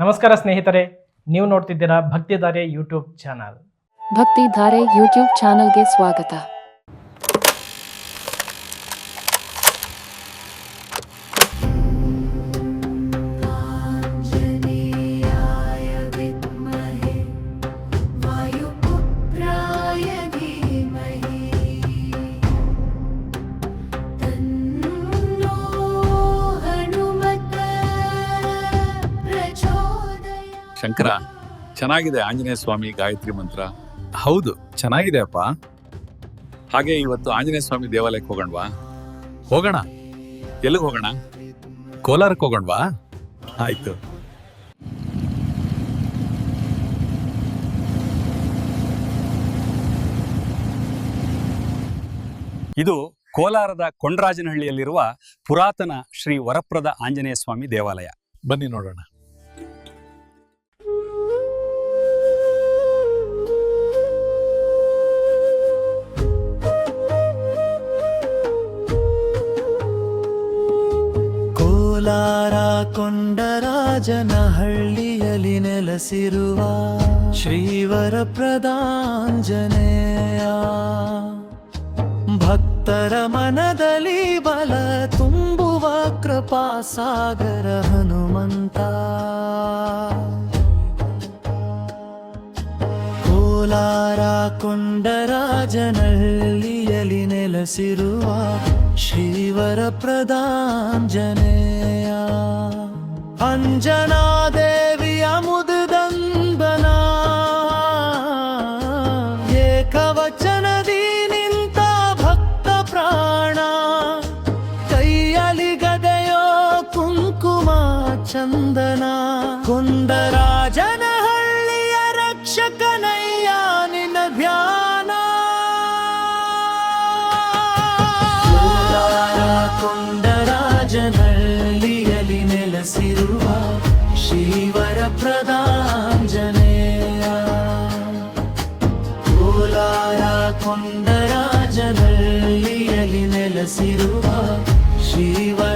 ನಮಸ್ಕಾರ ಸ್ನೇಹಿತರೆ ನೀವು ನೋಡ್ತಿದ್ದೀರಾ ಭಕ್ತಿಧಾರೆ ಯೂಟ್ಯೂಬ್ ಚಾನಲ್. ಭಕ್ತಿ ಧಾರೆ ಯೂಟ್ಯೂಬ್ ಚಾನಲ್ಗೆ ಸ್ವಾಗತ. ಶಂಕರ ಚೆನ್ನಾಗಿದೆ ಆಂಜನೇಯ ಸ್ವಾಮಿ ಗಾಯತ್ರಿ ಮಂತ್ರ. ಹೌದು ಚೆನ್ನಾಗಿದೆ ಅಪ್ಪ. ಹಾಗೆ ಇವತ್ತು ಆಂಜನೇಯ ಸ್ವಾಮಿ ದೇವಾಲಯಕ್ಕೆ ಹೋಗೋಣವಾ? ಹೋಗೋಣ. ಎಲ್ಲಿಗೆ ಹೋಗೋಣ? ಕೋಲಾರಕ್ಕೆ ಹೋಗೋಣವಾ? ಆಯ್ತು. ಇದು ಕೋಲಾರದ ಕೊಂಡರಾಜನಹಳ್ಳಿಯಲ್ಲಿರುವ ಪುರಾತನ ಶ್ರೀ ವರಪ್ರದ ಆಂಜನೇಯ ಸ್ವಾಮಿ ದೇವಾಲಯ. ಬನ್ನಿ ನೋಡೋಣ. ಕೋಲಾರ ಕೊಂಡರಾಜನಹಳ್ಳಿಯಲ್ಲಿ ನೆಲೆಸಿರುವ ಶ್ರೀವರ ಪ್ರದಾಂಜನೇಯ ಭಕ್ತರ ಮನದಲ್ಲಿ ಬಲ ತುಂಬುವ ಕೃಪಾ ಸಾಗರ ಹನುಮಂತ. ಕೋಲಾರ ಕೊಂಡರಾಜನಹಳ್ಳಿಯಲ್ಲಿ ನೆಲೆಸಿರುವ श्रीवरप्रदाञ्जनेया। अञ्जनादे ನೆಲೆಸಿರುವ ಶ್ರೀವರ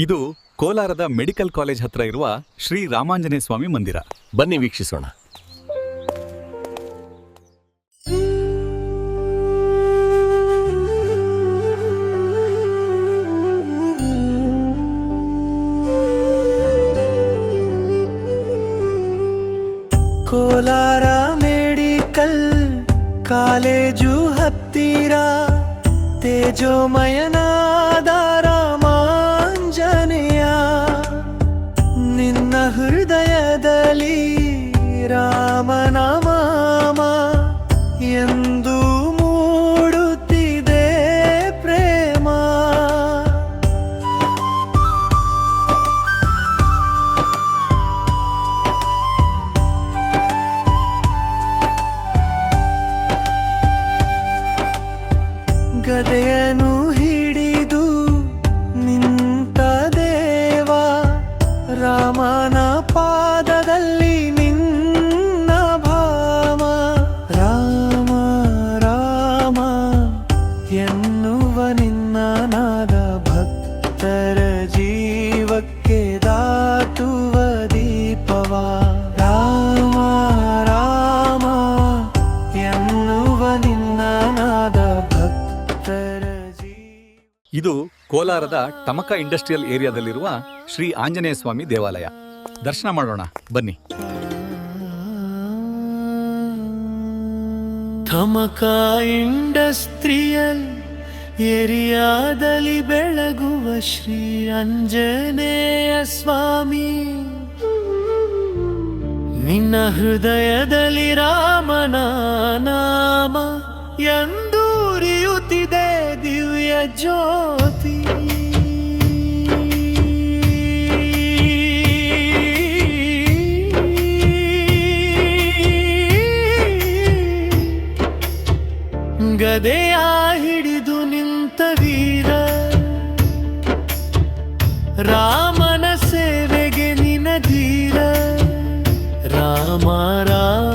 ಇದು ಕೋಲಾರದ ಮೆಡಿಕಲ್ ಕಾಲೇಜ್ ಹತ್ರ ಇರುವ ಶ್ರೀ ರಾಮಾಂಜನೇಯ ಸ್ವಾಮಿ ಮಂದಿರ. ಬನ್ನಿ ವೀಕ್ಷಿಸೋಣ. ಇದು ಕೋಲಾರದ ಟಮಕ ಇಂಡಸ್ಟ್ರಿಯಲ್ ಏರಿಯಾದಲ್ಲಿರುವ ಶ್ರೀ ಆಂಜನೇಯ ಸ್ವಾಮಿ ದೇವಾಲಯ. ದರ್ಶನ ಮಾಡೋಣ, ಬನ್ನಿ. ಥಮಕ ಇಂಡಸ್ಟ್ರಿಯಲ್ ಏರಿಯಾದಲ್ಲಿ ಬೆಳಗುವ ಶ್ರೀ ಅಂಜನೇಯ ಸ್ವಾಮಿ. ನಿನ್ನ ಹೃದಯದಲ್ಲಿ ರಾಮನ ನಾಮ ಎಂದೂರಿಯುತ್ತಿದೆ ಜ್ಯೋತಿ. ಗದೆಯ ಹಿಡಿದು ನಿಂತ ವೀರ. ರಾಮನ ಸೇವೆಗೆ ನಿನಧೀರ ರಾಮ ರಾಮ.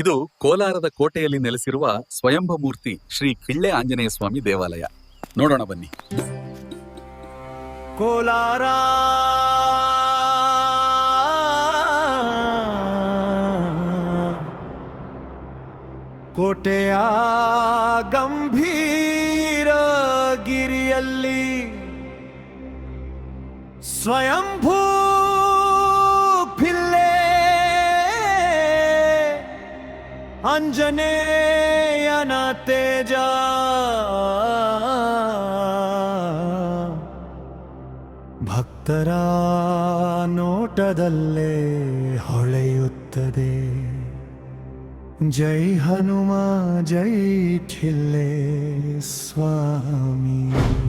ಇದು ಕೋಲಾರದ ಕೋಟೆಯಲ್ಲಿ ನೆಲೆಸಿರುವ ಸ್ವಯಂಭ ಮೂರ್ತಿ ಶ್ರೀ ಕಿಳ್ಳೆ ಆಂಜನೇಯ ಸ್ವಾಮಿ ದೇವಾಲಯ. ನೋಡೋಣ ಬನ್ನಿ. ಕೋಲಾರ. ಕೋಟೆಯ ಗಂಭೀರ ಗಿರಿಯಲ್ಲಿ ಸ್ವಯಂಭೂ ಅಂಜನೇಯನ ತೇಜ. ಭಕ್ತರ ನೋಟದಲ್ಲೇ ಹೊಳೆಯುತ್ತದೆ. ಜೈ ಹನುಮ ಜೈ ಖಿಲ್ಲೆ ಸ್ವಾಮಿ.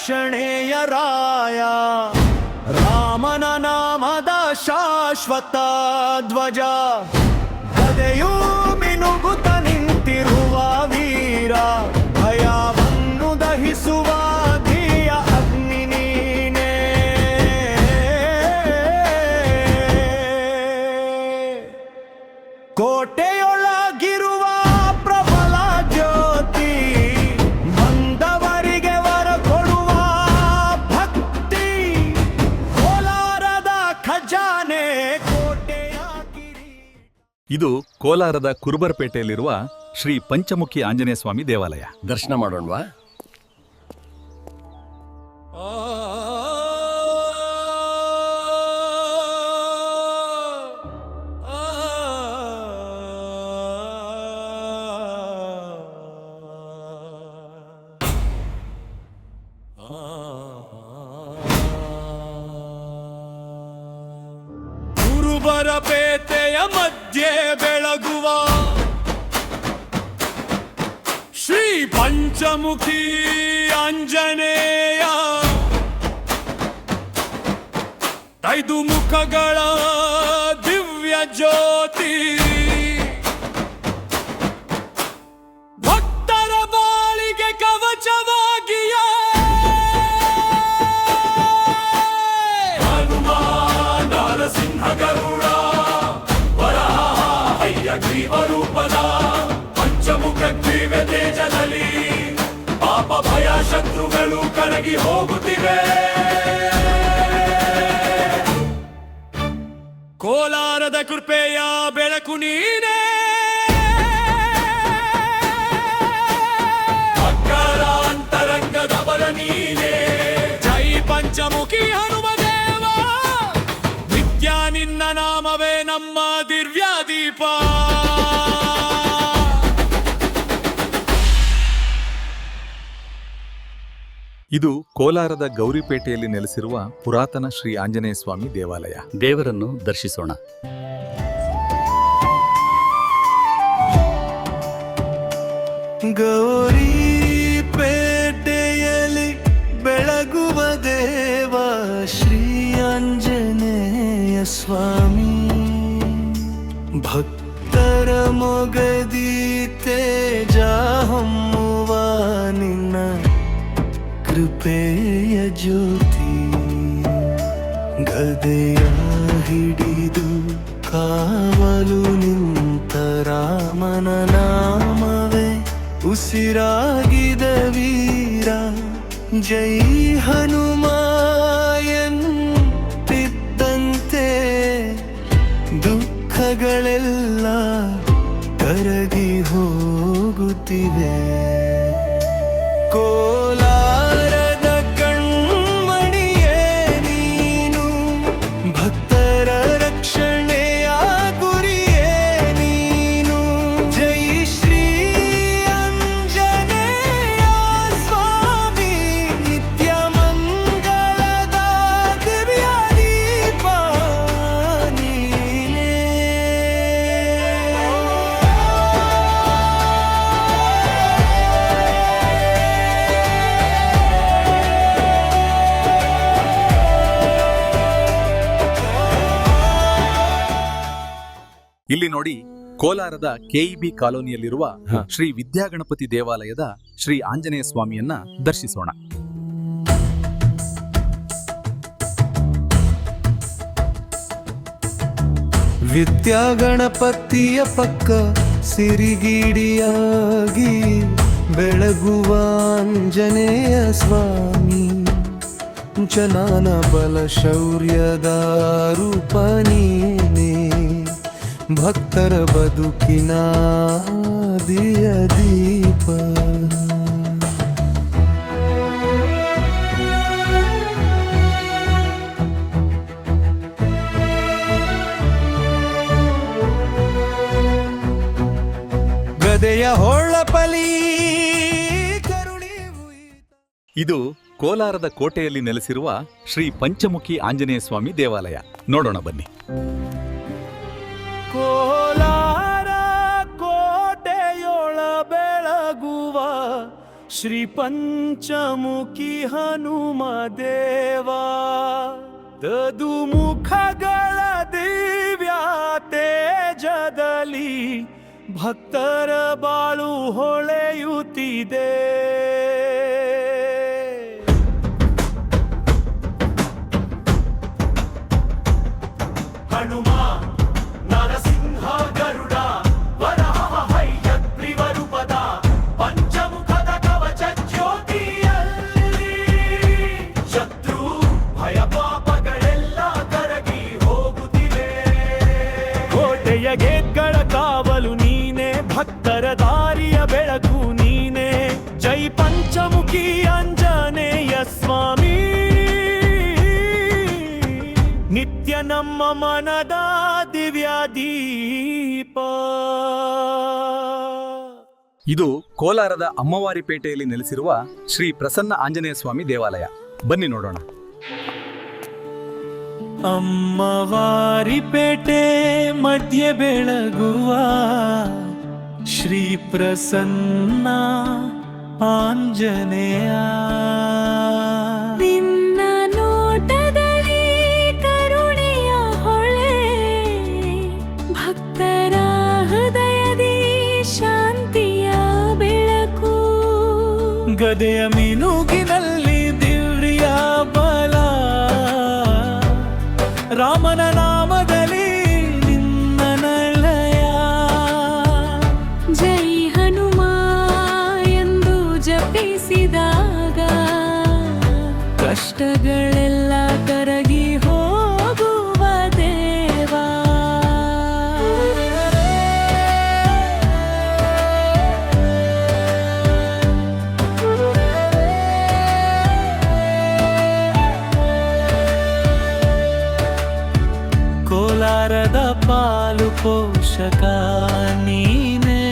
ರಕ್ಷಣೆಯ ರಾಯ. ರಾಮನ ನಾಮದ ಶಾಶ್ವತ ಧ್ವಜ. ಕದೆಯೂ ಮಿನುಗುತ ನಿಂತಿರುವ ವೀರ. ಭಯವನ್ನು ದಹಿಸುವ ಧಿಯ ಅಗ್ನಿ ಕೋಟೆಯೊಳಗಿರುವ ಇದು ಕೋಲಾರದ ಕುರುಬರಪೇಟೆಯಲ್ಲಿರುವ ಶ್ರೀ ಪಂಚಮುಖಿ ಆಂಜನೇಯ ಸ್ವಾಮಿ ದೇವಾಲಯ. ದರ್ಶನ ಮಾಡೋಣವಾ? ಕುರುಬರ ಪೇಟೆಯ ಮಧ್ಯೆ ಬೆಳಗುವ ಶ್ರೀ ಪಂಚಮುಖಿ ಆಂಜನೇಯ ಐದು ಮುಖಗಳ ದಿವ್ಯ ಜ್ಯೋತಿ. ಭಕ್ತರ ಬಾಳಿಗೆ ಕವಚವಾಗಿಯ ಗರುಡ. ಶತ್ರುಗಳು ಕರಗಿ ಹೋಗುತ್ತಿವೆ. ಕೋಲಾರದ ಕೃಪೆಯ ಬೆಳಕು ನೀನೇ. ಅಂತರಂಗದ ಬಲ ನೀನೇ. ಜೈ ಪಂಚಮುಖಿ ಹನುಮದೇವ ವಿದ್ಯಾ ನಿನ್ನ ನಾಮವೇ. ಇದು ಕೋಲಾರದ ಗೌರಿಪೇಟೆಯಲ್ಲಿ ನೆಲೆಸಿರುವ ಪುರಾತನ ಶ್ರೀ ಆಂಜನೇಯ ಸ್ವಾಮಿ ದೇವಾಲಯ. ದೇವರನ್ನು ದರ್ಶಿಸೋಣ. ಗೌರಿ ಪೇಟೆಯಲ್ಲಿ ಬೆಳಗುವ ದೇವ ಶ್ರೀ ಆಂಜನೇಯ ಸ್ವಾಮಿ. ಭಕ್ತರ ಮೊಗದಿ ತೇಜ ಕೃಪೆಯ ಜ್ಯೋತಿ ಗದೆಯ ಹಿಡಿದು ಕಾವಲು ನಿಂತ ರಾಮನ ನಾಮವೇ. ಉಸಿರಾಗಿದ ವೀರ, ಜೈ ಹನುಮಾಯಂತಿದ್ದಂತೆ. ದುಃಖಗಳೆಲ್ಲ ಕರಗಿ ಹೋಗುತ್ತಿವೆ. ಇಲ್ಲಿ ನೋಡಿ ಕೋಲಾರದ ಕೆಇಬಿ ಕಾಲೋನಿಯಲ್ಲಿರುವ. ಶ್ರೀ ವಿದ್ಯಾಗಣಪತಿ ದೇವಾಲಯದ ಶ್ರೀ ಆಂಜನೇಯ ಸ್ವಾಮಿಯನ್ನ ದರ್ಶಿಸೋಣ. ವಿದ್ಯಾಗಣಪತಿಯ ಪಕ್ಕ ಸಿರಿಗಿಡಿಯಾಗಿ ಬೆಳಗುವ ಆಂಜನೇಯ ಸ್ವಾಮಿ. ಜನಾನ ಬಲ ಶೌರ್ಯದ ರೂಪ ನೀನೇ ಭಕ್ತರ ಬದುಕಿನ ದಿಯ ದೀಪ. ಗದೆಯ ಹೊಳ್ಳಪಲಿ ಇದು ಕೋಲಾರದ ಕೋಟೆಯಲ್ಲಿ ನೆಲೆಸಿರುವ ಶ್ರೀ ಪಂಚಮುಖಿ ಆಂಜನೇಯ ಸ್ವಾಮಿ ದೇವಾಲಯ. ನೋಡೋಣ ಬನ್ನಿ. ಬೆಳಗುವ ಶ್ರೀ ಪಂಚಮುಖಿ ಹನುಮ ದೇವ. ದದು ಮುಖಗಳ ದಿವ್ಯ ತೇಜದಲ್ಲಿ ಭಕ್ತರ ಬಾಳು ಹೊಳೆಯುತ್ತಿದೆ. ನಮ್ಮ ಮನದ ದಿವ್ಯ ದೀಪ. ಇದು ಕೋಲಾರದ ಅಮ್ಮವಾರಿಪೇಟೆಯಲ್ಲಿ ನೆಲೆಸಿರುವ ಶ್ರೀ ಪ್ರಸನ್ನ ಆಂಜನೇಯ ಸ್ವಾಮಿ ದೇವಾಲಯ. ಬನ್ನಿ ನೋಡೋಣ. ಅಮ್ಮವಾರಿಪೇಟೆ ಮಧ್ಯೆ ಬೆಳಗುವ ಶ್ರೀ ಪ್ರಸನ್ನ ಆಂಜನೇಯ. ಭಕ್ತರ ಹೃದಯದಿ ಶಾಂತಿಯ ಬೆಳಕು. ಗದೆಯ ಮೀನುಗಿನಲ್ಲಿ ದಿವ್ರಿಯ ಬಲ. ರಾಮನ ನಾಮದಲ್ಲಿ ನಿನ್ನ ನಲಯ. ಜೈ ಹನುಮ ಎಂದು ಜಪಿಸಿದಾಗ ಕಷ್ಟಗಳೆಲ್ಲ ಕರಗಿ ಪಾಲು ಪೋಷಕ ನೀನೇ.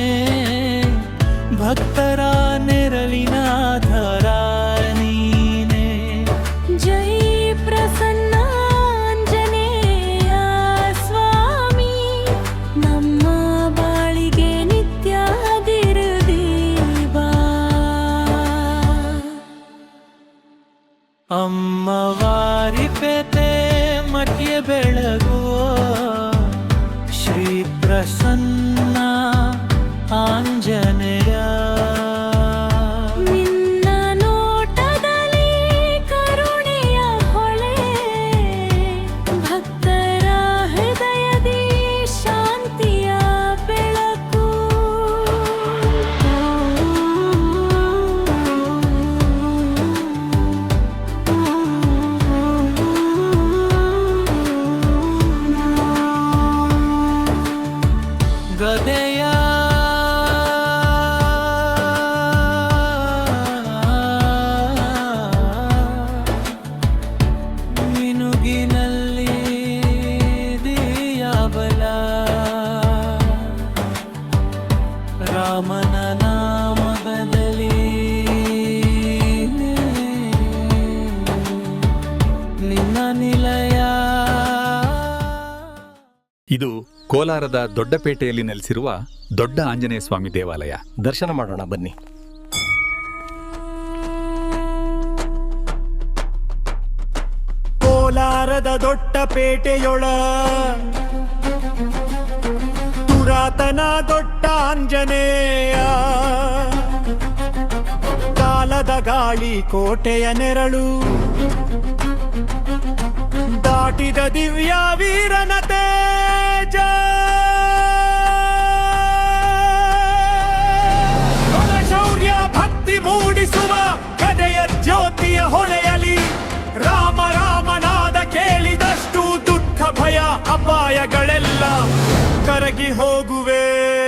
ಭಕ್ತರ ನೆರಳಿನ ಧರ ನೀನೇ. ಜೈ ಪ್ರಸನ್ನಾಂಜನೇಯ ಸ್ವಾಮಿ. ನಮ್ಮ ಬಾಳಿಗೆ ನಿತ್ಯ ದಿರುದೀವಾ ಅಮ್ಮವಾರಿ ಪೆತೆ ಮಟ್ಯ ಶ್ರೀ ಪ್ರಸನ್ನ ಕೋಲಾರದ ದೊಡ್ಡಪೇಟೆಯಲ್ಲಿ ನೆಲೆಸಿರುವ ದೊಡ್ಡ ಆಂಜನೇಯ ಸ್ವಾಮಿ ದೇವಾಲಯ. ದರ್ಶನ ಮಾಡೋಣ ಬನ್ನಿ. ಕೋಲಾರದ ದೊಡ್ಡ ಪೇಟೆಯೊಳ ಪುರಾತನ ದೊಡ್ಡ ಆಂಜನೇಯ ಕಾಲದ ಗಾಳಿ ಕೋಟೆಯ ನೆರಳು ದಾಟಿದ ದಿವ್ಯ ವೀರನ ತೇಜ ಶೌರ್ಯ ಭಕ್ತಿ ಮೂಡಿಸುವ ಕದೆಯ ಜ್ಯೋತಿಯ ಹೊಳೆಯಲಿ. ರಾಮ ರಾಮನಾದ ಕೇಳಿದಷ್ಟು ದುಃಖ ಭಯ ಅಪಾಯಗಳೆಲ್ಲ ಕರಗಿ ಹೋಗುವೆ.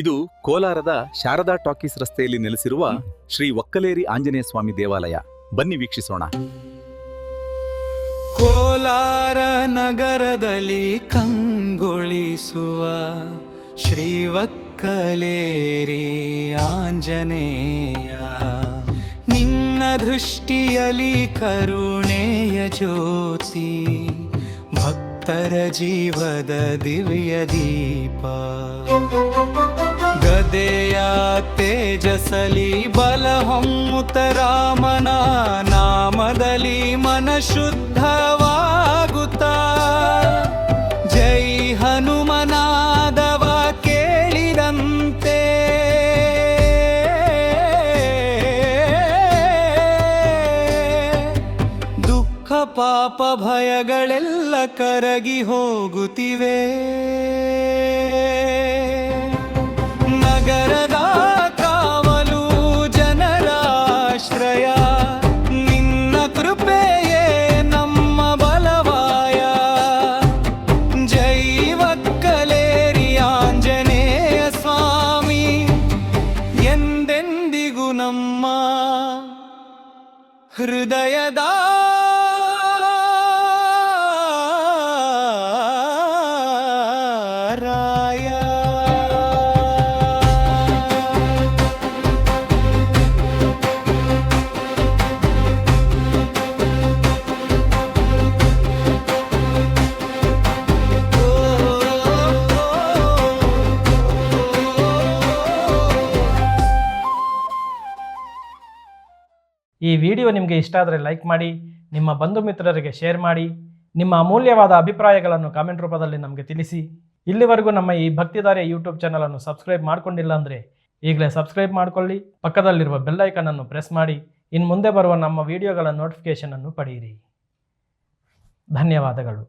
ಇದು ಕೋಲಾರದ ಶಾರದಾ ಟಾಕೀಸ್ ರಸ್ತೆಯಲ್ಲಿ ನೆಲೆಸಿರುವ ಶ್ರೀ ಒಕ್ಕಲೇರಿ ಆಂಜನೇಯ ಸ್ವಾಮಿ ದೇವಾಲಯ. ಬನ್ನಿ ವೀಕ್ಷಿಸೋಣ. ಕೋಲಾರ ನಗರದಲ್ಲಿ ಕಂಗೊಳಿಸುವ ಶ್ರೀ ಒಕ್ಕಲೇರಿ ಆಂಜನೇಯ. ನಿನ್ನ ದೃಷ್ಟಿಯಲ್ಲಿ ಕರುಣೆಯ ಜ್ಯೋತಿ. ಭಕ್ತರ ಜೀವದ ದಿವ್ಯ ದೀಪ. ಗದೆಯ ತೇಜಸಲಿ ಬಲ ಹೊಮ್ಮುತ ರಾಮನ ನಾಮದಲ್ಲಿ ಮನ ಶುದ್ಧವಾಗುತ್ತ ಜೈ ಹನುಮನಾದವ ಪಾಪ ಭಯಗಳೆಲ್ಲ ಕರಗಿ ಹೋಗುತ್ತಿವೆ. ಈ ವಿಡಿಯೋ ನಿಮಗೆ ಇಷ್ಟ ಆದರೆ ಲೈಕ್ ಮಾಡಿ, ನಿಮ್ಮ ಬಂಧು ಮಿತ್ರರಿಗೆ ಶೇರ್ ಮಾಡಿ, ನಿಮ್ಮ ಅಮೂಲ್ಯವಾದ ಅಭಿಪ್ರಾಯಗಳನ್ನು ಕಾಮೆಂಟ್ ರೂಪದಲ್ಲಿ ನಮಗೆ ತಿಳಿಸಿ. ಇಲ್ಲಿವರೆಗೂ ನಮ್ಮ ಈ ಭಕ್ತಿದಾರಿಯ ಯೂಟ್ಯೂಬ್ ಚಾನಲನ್ನು ಸಬ್ಸ್ಕ್ರೈಬ್ ಮಾಡ್ಕೊಂಡಿಲ್ಲ ಅಂದರೆ ಈಗಲೇ ಸಬ್ಸ್ಕ್ರೈಬ್ ಮಾಡ್ಕೊಳ್ಳಿ, ಪಕ್ಕದಲ್ಲಿರುವ ಬೆಲ್ಲೈಕನನ್ನು ಪ್ರೆಸ್ ಮಾಡಿ ಇನ್ನು ಮುಂದೆ ಬರುವ ನಮ್ಮ ವಿಡಿಯೋಗಳ ನೋಟಿಫಿಕೇಷನನ್ನು ಪಡೆಯಿರಿ. ಧನ್ಯವಾದಗಳು.